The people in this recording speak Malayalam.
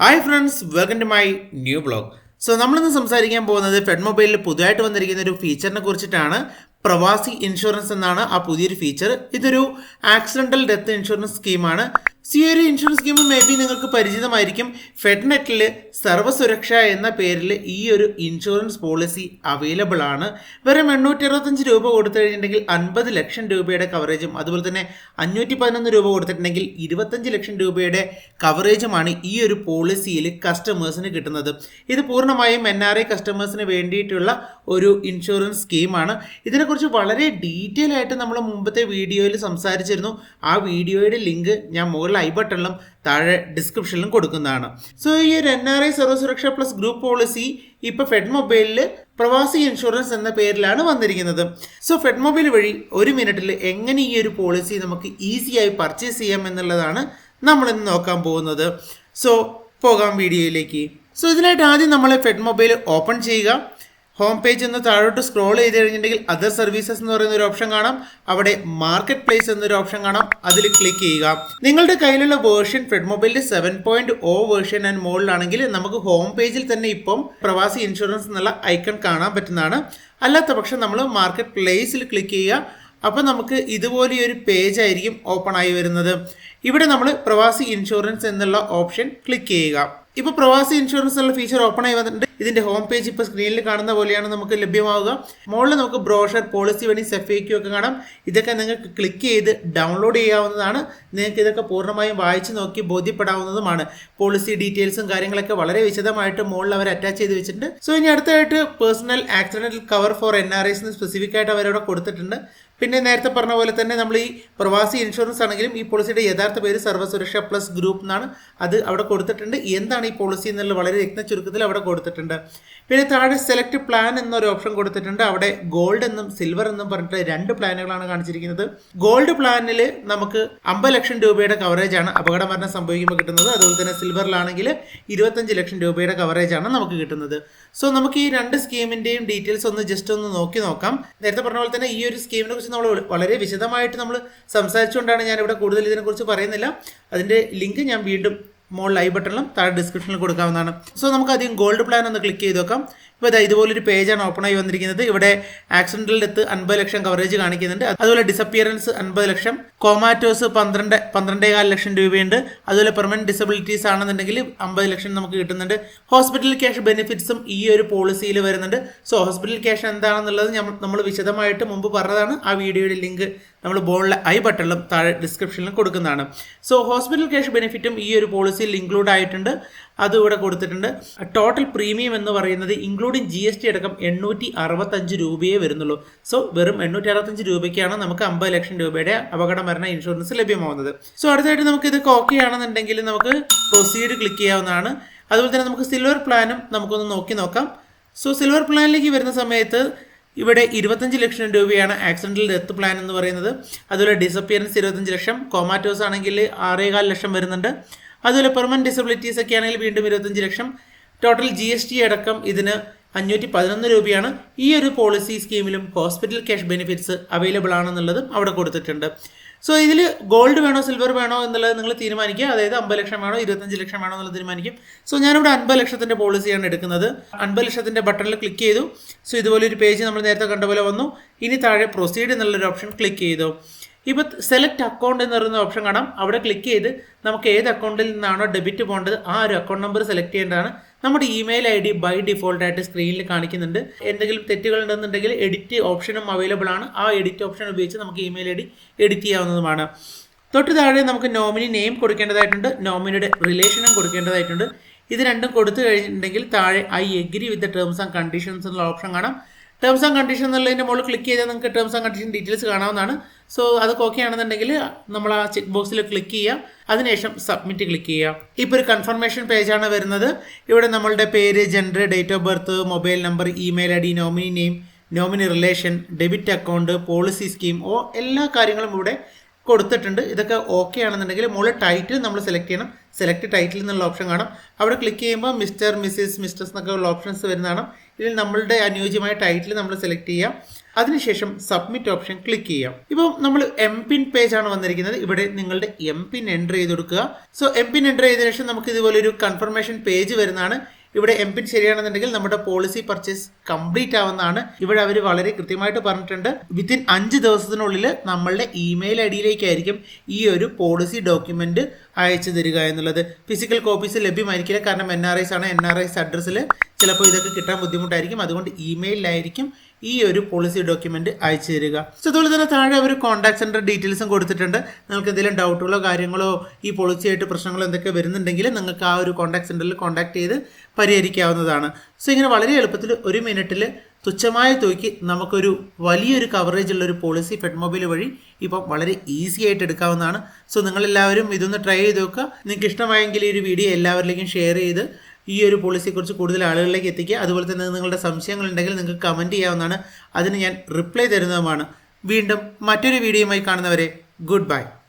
Hi friends welcome to my new blog so നമ്മളിന്ന് സംസാരിക്കാൻ പോകുന്നത് ഫെഡ് മൊബൈലിൽ പുതുതായിട്ട് വന്നിരിക്കുന്ന ഒരു ഫീച്ചറിനെ കുറിച്ചിട്ടാണ്. പ്രവാസി ഇൻഷുറൻസ് എന്നാണ് ആ പുതിയൊരു ഫീച്ചർ ഇതൊരു ആക്സിഡന്റൽ ഡെത്ത് ഇൻഷുറൻസ് സ്കീമാണ് ഈ ഒരു ഇൻഷുറൻസ് സ്കീം മേ ബി നിങ്ങൾക്ക് പരിചിതമായിരിക്കും. ഫെഡ്നെറ്റിൽ സർവസുരക്ഷ എന്ന പേരിൽ ഈ ഒരു ഇൻഷുറൻസ് പോളിസി അവൈലബിൾ ആണ്. വെറും എണ്ണൂറ്റി അറുപത്തഞ്ച് രൂപ കൊടുത്തു കഴിഞ്ഞിട്ടുണ്ടെങ്കിൽ അൻപത് ലക്ഷം രൂപയുടെ കവറേജും അതുപോലെ തന്നെ അഞ്ഞൂറ്റി പതിനൊന്ന് രൂപ കൊടുത്തിട്ടുണ്ടെങ്കിൽ ഇരുപത്തഞ്ച് ലക്ഷം രൂപയുടെ കവറേജുമാണ് ഈ ഒരു പോളിസിയിൽ കസ്റ്റമേഴ്സിന് കിട്ടുന്നത്. ഇത് പൂർണമായും എൻ ആർ ഐ കസ്റ്റമേഴ്സിന് വേണ്ടിയിട്ടുള്ള ഒരു ഇൻഷുറൻസ് സ്കീമാണ് ഇതിനെക്കുറിച്ച് വളരെ ഡീറ്റെയിൽ ആയിട്ട് നമ്മൾ മുമ്പത്തെ വീഡിയോയിൽ സംസാരിച്ചിരുന്നു. ആ വീഡിയോയുടെ ലിങ്ക് ഞാൻ മുകളിൽ ഐ ബട്ടണിലും താഴെ ഡിസ്ക്രിപ്ഷനിലും കൊടുക്കുന്നതാണ്. സോ ഈ ഒരു N R I Sarvasuraksha plus group policy ഇപ്പോൾ ഫെഡ് മൊബൈലിൽ പ്രവാസി ഇൻഷുറൻസ് എന്ന പേരിലാണ് വന്നിരിക്കുന്നത്. സോ ഫെഡ് മൊബൈൽ വഴി ഒരു മിനിറ്റിൽ എങ്ങനെ ഈ ഒരു പോളിസി നമുക്ക് ഈസിയായി പർച്ചേസ് ചെയ്യാം എന്നുള്ളതാണ് നമ്മളിന്ന് നോക്കാൻ പോകുന്നത്. സോ പോകാം വീഡിയോയിലേക്ക്. സോ ഇതിനായിട്ട് ആദ്യം നമ്മൾ ഫെഡ് മൊബൈൽ ഓപ്പൺ ചെയ്യുക. ഹോം പേജ് ഒന്ന് താഴോട്ട് സ്ക്രോൾ ചെയ്ത് കഴിഞ്ഞിട്ടുണ്ടെങ്കിൽ അതർ സർവീസസ് എന്ന് പറയുന്ന ഒരു ഓപ്ഷൻ കാണാം. അവിടെ മാർക്കറ്റ് പ്ലേസ് എന്നൊരു ഓപ്ഷൻ കാണാം. അതിൽ ക്ലിക്ക് ചെയ്യുക. നിങ്ങളുടെ കയ്യിലുള്ള വേർഷൻ ഫെഡ് മൊബൈലിന്റെ seven point O version and മോളിലാണെങ്കിൽ നമുക്ക് ഹോം പേജിൽ തന്നെ ഇപ്പം പ്രവാസി ഇൻഷുറൻസ് എന്നുള്ള ഐക്കൺ കാണാൻ പറ്റുന്നതാണ്. അല്ലാത്ത പക്ഷം നമ്മൾ മാർക്കറ്റ് പ്ലേസിൽ ക്ലിക്ക് ചെയ്യുക. അപ്പോൾ നമുക്ക് ഇതുപോലെ ഒരു പേജ് ആയിരിക്കും ഓപ്പൺ ആയി വരുന്നത്. ഇവിടെ നമ്മൾ പ്രവാസി ഇൻഷുറൻസ് എന്നുള്ള ഓപ്ഷൻ ക്ലിക്ക് ചെയ്യുക. ഇപ്പോൾ പ്രവാസി ഇൻഷുറൻസ് ഉള്ള ഫീച്ചർ ഓപ്പൺ ആയി വന്നിട്ടുണ്ട്. ഇതിന്റെ ഹോം പേജ് ഇപ്പോൾ സ്ക്രീനിൽ കാണുന്ന പോലെയാണ് നമുക്ക് ലഭ്യമാവുക. മുകളിൽ നമുക്ക് ബ്രോഷർ പോളിസി വഴി സെഫേക്യു ഒക്കെ കാണാം. ഇതൊക്കെ നിങ്ങൾക്ക് ക്ലിക്ക് ചെയ്ത് ഡൗൺലോഡ് ചെയ്യാവുന്നതാണ്. നിങ്ങൾക്ക് ഇതൊക്കെ പൂർണമായും വായിച്ച് നോക്കി ബോധ്യപ്പെടാവുന്നതുമാണ്. പോളിസി ഡീറ്റെയിൽസും കാര്യങ്ങളൊക്കെ വളരെ വിശദമായിട്ട് മുകളിൽ അവർ അറ്റാച്ച് ചെയ്ത് വെച്ചിട്ടുണ്ട്. സോ ഇനി അടുത്തായിട്ട് personal accidental cover for N R I's specific ആയിട്ട് അവരവിടെ കൊടുത്തിട്ടുണ്ട്. പിന്നെ നേരത്തെ പറഞ്ഞ പോലെ തന്നെ നമ്മൾ ഈ പ്രവാസി ഇൻഷുറൻസ് ആണെങ്കിലും ഈ പോളിസിയുടെ യഥാർത്ഥ പേര് സർവസുരക്ഷ പ്ലസ് ഗ്രൂപ്പ് എന്നാണ് അത് അവിടെ കൊടുത്തിട്ടുണ്ട്. എന്താണ് ഈ പോളിസി എന്നുള്ളത് വളരെ രത്ന ചുരുക്കത്തിൽ അവിടെ കൊടുത്തിട്ടുണ്ട്. പിന്നെ താഴെ സെലക്ട് പ്ലാൻ എന്നൊരു ഓപ്ഷൻ കൊടുത്തിട്ടുണ്ട്. അവിടെ ഗോൾഡ് എന്നും സിൽവർ എന്നും പറഞ്ഞിട്ട് രണ്ട് പ്ലാനുകളാണ് കാണിച്ചിരിക്കുന്നത്. ഗോൾഡ് പ്ലാനിൽ നമുക്ക് അമ്പത് ലക്ഷം രൂപയുടെ കവറേജ് ആണ് അപകട മരണം സംഭവിക്കുമ്പോൾ കിട്ടുന്നത്. അതുപോലെ തന്നെ സിൽവറിലാണെങ്കിൽ ഇരുപത്തഞ്ച് ലക്ഷം രൂപയുടെ കവറേജ് ആണ് നമുക്ക് കിട്ടുന്നത്. സോ നമുക്ക് ഈ രണ്ട് സ്കീമിന്റെയും ഡീറ്റെയിൽസ് ഒന്ന് ജസ്റ്റ് ഒന്ന് നോക്കി നോക്കാം. നേരത്തെ പറഞ്ഞ പോലെ തന്നെ ഈ ഒരു സ്കീമിനെ കുറിച്ച് നമ്മൾ വളരെ വിശദമായിട്ട് നമ്മൾ സംസാരിച്ചുകൊണ്ടാണ് ഞാൻ ഇവിടെ കൂടുതൽ ഇതിനെക്കുറിച്ച് പറയുന്നില്ല. അതിന്റെ ലിങ്ക് ഞാൻ വീണ്ടും മുകളിൽ ഐ ബട്ടണിലും താഴെ ഡിസ്ക്രിപ്ഷനിൽ കൊടുക്കാവുന്നതാണ്. സോ നമുക്ക് ആദ്യം ഗോൾഡ് പ്ലാൻ ഒന്ന് ക്ലിക്ക് ചെയ്ത് നോക്കാം. ഇപ്പോൾ ഇതാ ഇതുപോലൊരു പേജാണ് ഓപ്പൺ ആയി വന്നിരിക്കുന്നത്. ഇവിടെ ആക്സിഡന്റൽ ഡെത്ത് അൻപത് ലക്ഷം കവറേജ് കാണിക്കുന്നുണ്ട്. അതുപോലെ ഡിസപ്പിയറൻസ് അൻപത് ലക്ഷം കോമാറ്റോസ് പന്ത്രണ്ട് പന്ത്രണ്ടേകാൽ ലക്ഷം രൂപയുണ്ട്. അതുപോലെ പെർമനന്റ് ഡിസബിലിറ്റീസ് ആണെന്നുണ്ടെങ്കിൽ അമ്പത് ലക്ഷം നമുക്ക് കിട്ടുന്നുണ്ട്. ഹോസ്പിറ്റൽ ക്യാഷ് ബെനിഫിറ്റ്സും ഈ ഒരു പോളിസിയിൽ വരുന്നുണ്ട്. സോ ഹോസ്പിറ്റൽ ക്യാഷ് എന്താണെന്നുള്ളത് നമ്മൾ വിശദമായിട്ട് മുമ്പ് പറഞ്ഞതാണ്. ആ വീഡിയോയുടെ ലിങ്ക് നമ്മൾ ബോളിലെ ഐ ബട്ടണിലും താഴെ ഡിസ്ക്രിപ്ഷനിലും കൊടുക്കുന്നതാണ്. സോ ഹോസ്പിറ്റൽ ക്യാഷ് ബെനിഫിറ്റും ഈ ഒരു പോളിസിയിൽ ഇൻക്ലൂഡ് ആയിട്ടുണ്ട്. അതും ഇവിടെ കൊടുത്തിട്ടുണ്ട്. ടോട്ടൽ പ്രീമിയം എന്ന് പറയുന്നത് ഇൻക്ലൂഡിങ് ജി എസ് ടി അടക്കം എണ്ണൂറ്റി അറുപത്തഞ്ച് രൂപയേ വരുന്നുള്ളൂ. സോ വെറും എണ്ണൂറ്റി അറുപത്തഞ്ച് രൂപയ്ക്കാണ് നമുക്ക് അമ്പത് ലക്ഷം രൂപയുടെ അപകട മരണ ഇൻഷുറൻസ് ലഭ്യമാവുന്നത്. സോ അടുത്തായിട്ട് നമുക്ക് ഇത് ഓക്കെ ആണെന്നുണ്ടെങ്കിൽ നമുക്ക് പ്രൊസീഡ് ക്ലിക്ക് ചെയ്യാവുന്നതാണ്. അതുപോലെ തന്നെ നമുക്ക് സിൽവർ പ്ലാനും നമുക്കൊന്ന് നോക്കി നോക്കാം. സോ സിൽവർ പ്ലാനിലേക്ക് വരുന്ന സമയത്ത് ഇവിടെ ഇരുപത്തഞ്ച് ലക്ഷം രൂപയാണ് ആക്സിഡന്റൽ ഡെത്ത് പ്ലാൻ എന്ന് പറയുന്നത്. അതുപോലെ ഡിസപ്പിയറൻസ് ഇരുപത്തഞ്ച് ലക്ഷം കോമാറ്റോസ് ആണെങ്കിൽ ആറേകാൽ ലക്ഷം വരുന്നുണ്ട്. അതുപോലെ പെർമനന്റ് ഡിസബിലിറ്റീസ് ഒക്കെ ആണെങ്കിൽ വീണ്ടും ഇരുപത്തഞ്ച് ലക്ഷം. ടോട്ടൽ ജി എസ് ടി അടക്കം ഇതിന് അഞ്ഞൂറ്റി പതിനൊന്ന് രൂപയാണ്. ഈ ഒരു പോളിസി സ്കീമിലും ഹോസ്പിറ്റൽ ക്യാഷ് ബെനിഫിറ്റ്സ് അവൈലബിൾ ആണെന്നുള്ളതും അവിടെ കൊടുത്തിട്ടുണ്ട്. സോ ഇതിൽ ഗോൾഡ് വേണോ സിൽവർ വേണോ എന്നുള്ളത് നിങ്ങൾ തീരുമാനിക്കുക. അതായത് അമ്പത് ലക്ഷം വേണോ ഇരുപത്തഞ്ച് ലക്ഷം വേണോ എന്നുള്ളത് തീരുമാനിക്കും. സോ ഞാനിവിടെ അൻപത് ലക്ഷത്തിന്റെ പോളിസിയാണ് എടുക്കുന്നത്. അൻപത് ലക്ഷത്തിന്റെ ബട്ടണിൽ ക്ലിക്ക് ചെയ്തു. സോ ഇതുപോലെ ഒരു പേജ് നമ്മൾ നേരത്തെ കണ്ട പോലെ വന്നു. ഇനി താഴെ പ്രൊസീഡ് എന്നുള്ളൊരു ഓപ്ഷൻ ക്ലിക്ക് ചെയ്തു. ഇപ്പോൾ സെലക്ട് അക്കൗണ്ട് എന്ന് പറയുന്ന ഓപ്ഷൻ കാണാം. അവിടെ ക്ലിക്ക് ചെയ്ത് നമുക്ക് ഏത് അക്കൗണ്ടിൽ നിന്നാണോ ഡെബിറ്റ് പോകേണ്ടത് ആ ഒരു അക്കൗണ്ട് നമ്പർ സെലക്ട് ചെയ്യേണ്ടതാണ്. നമ്മുടെ ഇമെയിൽ ഐ ഡി ബൈ ഡിഫോൾട്ടായിട്ട് സ്ക്രീനിൽ കാണിക്കുന്നുണ്ട്. എന്തെങ്കിലും തെറ്റുകൾ ഉണ്ടെന്നുണ്ടെങ്കിൽ എഡിറ്റ് ഓപ്ഷനും അവൈലബിൾ ആണ്. ആ എഡിറ്റ് ഓപ്ഷൻ ഉപയോഗിച്ച് നമുക്ക് ഇമെയിൽ ഐ ഡി എഡിറ്റ് ചെയ്യാവുന്നതുമാണ്. തൊട്ട് താഴെ നമുക്ക് നോമിനി നെയിം കൊടുക്കേണ്ടതായിട്ടുണ്ട്. നോമിനിയുടെ റിലേഷനും കൊടുക്കേണ്ടതായിട്ടുണ്ട്. ഇത് രണ്ടും കൊടുത്തു കഴിഞ്ഞിട്ടുണ്ടെങ്കിൽ താഴെ I agree with terms and conditions എന്നുള്ള ഓപ്ഷൻ കാണാം. ടേംസ് ആൻഡ് കണ്ടീഷൻ എന്നുള്ളതിന്റെ മുകളിൽ ക്ലിക്ക് ചെയ്താൽ നിങ്ങൾക്ക് ടേംസ് ആൻഡ് കണ്ടീഷൻ ഡീറ്റെയിൽസ് കാണാവുന്നതാണ്. സോ അതൊക്കെ ഓക്കെ ആണെന്നുണ്ടെങ്കിൽ നമ്മൾ ആ ചെക്ക് ബോക്സിൽ ക്ലിക്ക് ചെയ്യുക. അതിനുശേഷം സബ്മിറ്റ് ക്ലിക്ക് ചെയ്യുക. ഇപ്പോൾ ഒരു കൺഫർമേഷൻ പേജാണ് വരുന്നത്. ഇവിടെ നമ്മളുടെ പേര് gender date of birth mobile number email I D nominee name nominee relation debit account policy scheme ഓ എല്ലാ കാര്യങ്ങളും ഇവിടെ കൊടുത്തിട്ടുണ്ട്. ഇതൊക്കെ ഓക്കെ ആണെന്നുണ്ടെങ്കിൽ മുകളിൽ ടൈറ്റിൽ നമ്മൾ സെലക്ട് ചെയ്യണം. സെലക്ട് ടൈറ്റിൽ എന്നുള്ള ഓപ്ഷൻ കാണാം. അവിടെ ക്ലിക്ക് ചെയ്യുമ്പോൾ മിസ്റ്റർ മിസ്സിസ് മിസ്റ്റേഴ്സ് എന്നൊക്കെ ഉള്ള ഓപ്ഷൻസ് വരുന്നതാണ്. ഇതിൽ നമ്മളുടെ അനുയോജ്യമായ ടൈറ്റിൽ നമ്മൾ സെലക്ട് ചെയ്യുക. അതിനുശേഷം സബ്മിറ്റ് ഓപ്ഷൻ ക്ലിക്ക് ചെയ്യാം. ഇപ്പോൾ നമ്മൾ എം പിൻ പേജ് ആണ് വന്നിരിക്കുന്നത്. ഇവിടെ നിങ്ങളുടെ എം പിൻ എന്റർ ചെയ്ത് കൊടുക്കുക സോ എം പിൻ എന്റർ ചെയ്തതിനു ശേഷം നമുക്ക് ഇതുപോലെ ഒരു കൺഫർമേഷൻ പേജ് വരുന്നതാണ്. ഇവിടെ എം പിൻ ശരിയാണെന്നുണ്ടെങ്കിൽ നമ്മുടെ പോളിസി പർച്ചേസ് കംപ്ലീറ്റ് ആവുന്നതാണ്. ഇവിടെ അവർ വളരെ കൃത്യമായിട്ട് പറഞ്ഞിട്ടുണ്ട്. വിത്തിൻ അഞ്ച് ദിവസത്തിനുള്ളിൽ നമ്മളുടെ ഇമെയിൽ ഐ ഡിയിലേക്കായിരിക്കും ഈ ഒരു പോളിസി ഡോക്യുമെന്റ് അയച്ചു തരിക എന്നുള്ളത്. ഫിസിക്കൽ കോപ്പീസ് ലഭ്യമായിരിക്കില്ല. കാരണം എൻ ആർ ഐസ് ആണ്. എൻ ആർ ഐസ് അഡ്രസ്സിൽ ചിലപ്പോൾ ഇതൊക്കെ കിട്ടാൻ ബുദ്ധിമുട്ടായിരിക്കും. അതുകൊണ്ട് ഇമെയിലായിരിക്കും ഈ ഒരു പോളിസി ഡോക്യുമെന്റ് അയച്ചു തരിക. അതുപോലെ തന്നെ താഴെ അവർ കോൺടാക്ട് സെന്റർ ഡീറ്റെയിൽസും കൊടുത്തിട്ടുണ്ട്. നിങ്ങൾക്ക് എന്തെങ്കിലും ഡൗട്ടുകളോ കാര്യങ്ങളോ ഈ പോളിസിയായിട്ട് പ്രശ്നങ്ങളോ എന്തൊക്കെ വരുന്നുണ്ടെങ്കിൽ നിങ്ങൾക്ക് ആ ഒരു കോൺടാക്ട് സെന്ററിൽ കോൺടാക്ട് ചെയ്ത് പരിഹരിക്കാവുന്നതാണ്. സോ ഇങ്ങനെ വളരെ എളുപ്പത്തിൽ ഒരു മിനിറ്റിൽ തുച്ഛമായ തൂക്കി നമുക്കൊരു വലിയൊരു കവറേജ് ഉള്ള ഒരു പോളിസി ഫെഡ് മൊബൈൽ വഴി ഇപ്പം വളരെ ഈസി ആയിട്ട് എടുക്കാവുന്നതാണ്. സോ നിങ്ങളെല്ലാവരും ഇതൊന്ന് ട്രൈ ചെയ്ത് നോക്കുക. നിങ്ങൾക്ക് ഇഷ്ടമായെങ്കിൽ ഈ ഒരു വീഡിയോ എല്ലാവരിലേക്കും ഷെയർ ചെയ്ത് ഈ ഒരു പോളിസിയെക്കുറിച്ച് കൂടുതൽ ആളുകളിലേക്ക് എത്തിക്കുക. അതുപോലെ തന്നെ നിങ്ങളുടെ സംശയങ്ങളുണ്ടെങ്കിൽ നിങ്ങൾക്ക് കമന്റ് ചെയ്യാവുന്നതാണ്. അതിന് ഞാൻ റിപ്ലൈ തരുന്നതുമാണ്. വീണ്ടും മറ്റൊരു വീഡിയോയുമായി കാണുന്നവരെ ഗുഡ് ബൈ